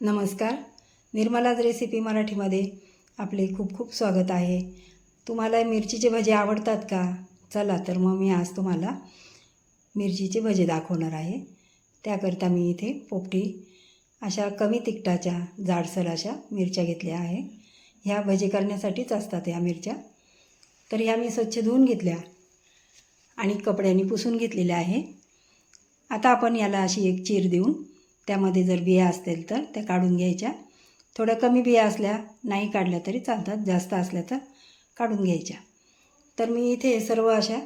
नमस्कार. निर्मलाज रेसिपी मराठीमध्ये आपले खूप खूप स्वागत आहे. तुम्हाला मिरचीचे भजे आवडतात का? चला तर मग मी आज तुम्हाला मिरचीचे भजे दाखवणार आहे. त्याकरता मी इथे पोपटी अशा कमी तिखटाच्या जाडसर अशा मिरच्या घेतल्या आहे. ह्या भजे करण्यासाठीच असतात ह्या मिरच्या. तर ह्या मी स्वच्छ धुवून घेतल्या आणि कपड्यांनी पुसून घेतलेल्या आहे. आता आपण याला अशी एक चीर देऊन त्यामध्ये जर बिया असतील तर त्या काढून घ्यायच्या. थोड्या कमी बिया असल्या नाही काढल्या तरी चालतात. जास्त असल्या तर काढून घ्यायच्या. तर मी इथे सर्व अशा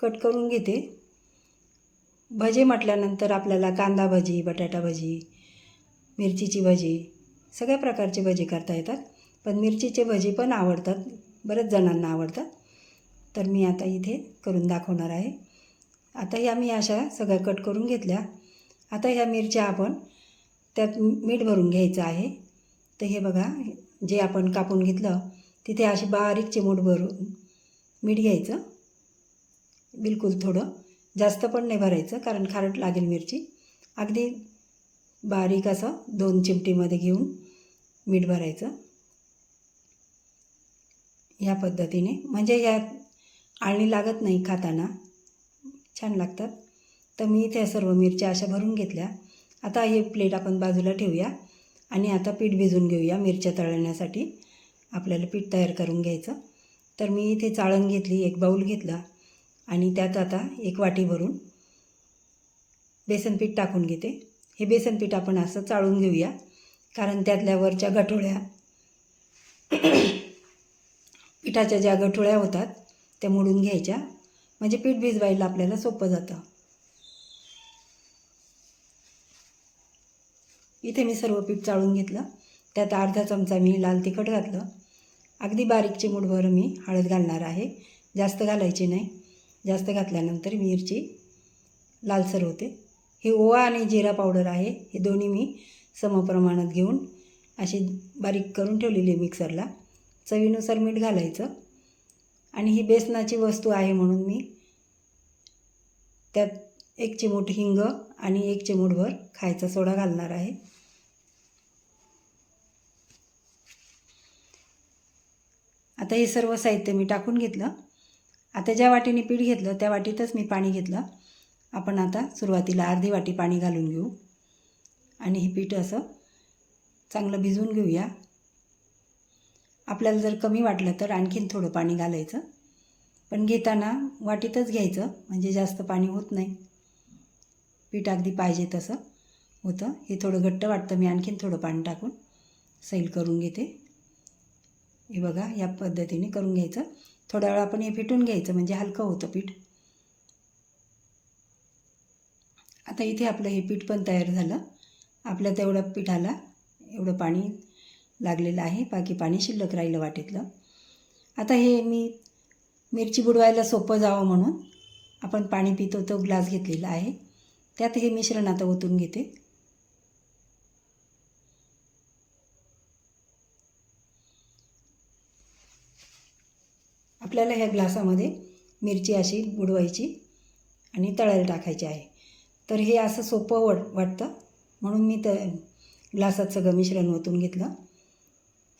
कट करून घेते. भजे म्हटल्यानंतर आपल्याला कांदा भजी बटाटा भजी मिरचीची भजी सगळ्या प्रकारचे भजे करता येतात. पण मिरचीचे भजी पण आवडतात. बऱ्याच जणांना आवडतात. तर मी आता इथे करून दाखवणार आहे. आता या मी अशा सगळ्या कट करून घेतल्या. आता ह्या मिरच्या आपण त्यात मीठ भरून घ्यायचं आहे. तर हे बघा जे आपण कापून घेतलं तिथे अशी बारीक चिमूट भरून मीठ घ्यायचं. बिलकुल थोडं. जास्त पण नाही भरायचं कारण खारट लागेल मिरची. अगदी बारीक असं दोन चिमटीमध्ये घेऊन मीठ भरायचं. ह्या पद्धतीने. म्हणजे ह्या आळणी लागत नाही खाताना. छान लागतात. तर मी इथे सर्व मिरच्या अशा भरून घेतल्या. आता हे प्लेट आपण बाजूला ठेवूया आणि आता पीठ भिजून घेऊया मिरच्या तळण्यासाठी. आपल्याला पीठ तयार करून घ्यायचं. तर मी इथे चाळण घेतली एक बाऊल घेतला आणि त्यात आता एक वाटी भरून बेसन पीठ टाकून घेते. हे बेसन पीठ आपण असं चाळून घेऊया कारण त्यातल्या वरच्या गठोळ्या पिठाच्या ज्या गठोळ्या होतात त्या मोडून घ्यायच्या. म्हणजे पीठ भिजवायला आपल्याला सोपं जातं. इथे मी सर्व पीठ चाळून घेतलं. त्यात अर्धा चमचा मी लाल तिखट घातलं. अगदी बारीक चिमूटभर मी हळद घालणार आहे. जास्त घालायची नाही. जास्त घातल्यानंतर मिरची लालसर होते. हे ओवा आणि जिरा पावडर आहे. हे दोन्ही मी समप्रमाणात घेऊन अशी बारीक करून ठेवलेली आहे मिक्सरला. चवीनुसार मीठ घालायचं. आणि ही बेसनाची वस्तू आहे म्हणून मी त्यात एक चिमूट हिंग आणि एक चिमूटभर खायचा सोडा घालणार आहे. आता हे सर्व साहित्य मी टाकून घेतलं. आता ज्या वाटीने पीठ घेतलं त्या वाटीतच मी पाणी घेतलं. आपण आता सुरुवातीला अर्धी वाटी पाणी घालून घेऊ. आणि हे पीठ असं चांगलं भिजवून घेऊया. आपल्याला जर कमी वाटलं तर आणखीन थोडं पाणी घालायचं. पण घेताना वाटीतच घ्यायचं म्हणजे जास्त पाणी होत नाही. पीठ अगदी पाहिजे तसं होतं. हे थोडं घट्ट वाटतं. मी आणखीन थोडं पाणी टाकून सैल करून घेते. हे बघा या पद्धतीने करून घ्यायचं. थोड्या वेळ आपण हे फिटून घ्यायचं म्हणजे हलकं होतं पीठ. आता इथे आपलं हे पीठ पण तयार झालं. आपल्या तेवढ्या पिठाला एवढं पाणी लागलेलं आहे. बाकी पाणी शिल्लक राहिलं वाटेतलं. आता हे मी मिरची बुडवायला सोपं जावं म्हणून आपण पाणी पितो तो ग्लास घेतलेला आहे. त्यात हे मिश्रण आता ओतून घेते. आपल्याला ह्या ग्लासामध्ये मिरची अशी बुडवायची आणि तळायला टाकायची आहे. तर हे असं सोपं वड वाटतं. म्हणून मी त ग्लासात सगळं मिश्रण ओतून घेतलं.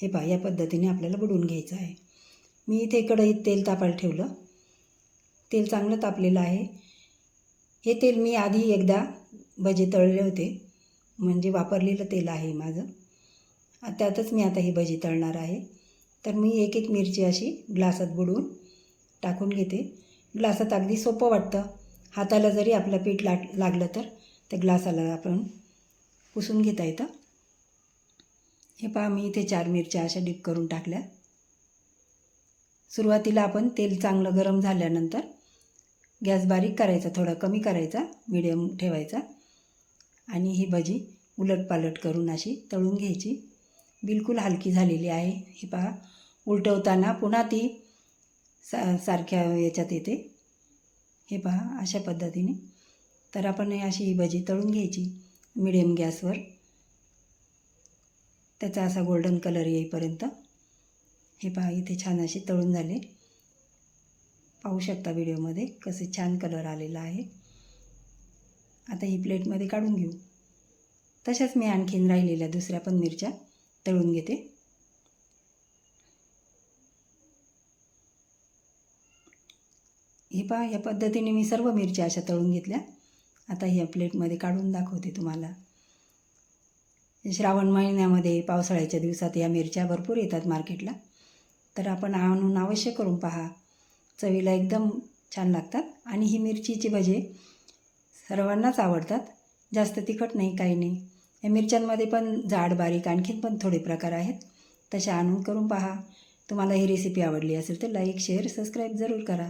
हे पहा या पद्धतीने आपल्याला बुडवून घ्यायचं आहे. मी इथे कढईत तेल तापायला ठेवलं. तेल चांगलं तापलेलं आहे. हे तेल मी आधी एकदा भजे तळले होते. म्हणजे वापरलेलं तेल आहे माझं. त्यातच मी आता ही भजी तळणार आहे. तर मी एक एक मिरची अशी ग्लासात बुडवून टाकून घेते. ग्लासात अगदी सोपं वाटतं. हाताला जरी आपलं पीठ लाट लागलं तर त्या ग्लासाला आपण पुसून घेता येतं. हे पहा मी इथे चार मिरच्या अशा डिप करून टाकल्या. सुरुवातीला आपण तेल चांगलं गरम झाल्यानंतर गॅस बारीक करायचा थोडा कमी करायचा मिडियम ठेवायचा. आणि ही भजी उलटपालट करून अशी तळून घ्यायची. बिलकुल हलकी झालेली आहे. हे पहा उलटवताना पुन्हा ती सा सारख्या याच्यात येते. हे पहा अशा पद्धतीने. तर आपण अशी ही भजी तळून घ्यायची मिडियम गॅसवर. त्याचा असा गोल्डन कलर येईपर्यंत. हे पहा इथे छान अशी तळून झाले. पाहू शकता व्हिडिओमध्ये कसे छान कलर आलेला आहे. आता ही प्लेटमध्ये काढून घेऊ. तशाच मी आणखीन राहिलेल्या दुसऱ्या पण मिरच्या तळून घेते. हे पहा या पद्धतीने मी सर्व मिरच्या अशा तळून घेतल्या. आता ह्या प्लेटमध्ये काढून दाखवते तुम्हाला. श्रावण महिन्यामध्ये पावसाळ्याच्या दिवसात या मिरच्या भरपूर येतात मार्केटला तर आपण आणून अवश्य करून पहा. चवीला एकदम छान लागतात. आणि ही मिरचीची भजे सर्वांनाच आवडतात. जास्त तिखट नाही काही नाही. या मिरच्यांमध्ये पण जाड बारीक आणखीन पण थोडे प्रकार आहेत. तशा आणून करून पहा. तुम्हाला ही रेसिपी आवडली असेल तर लाईक शेअर सबस्क्राईब जरूर करा.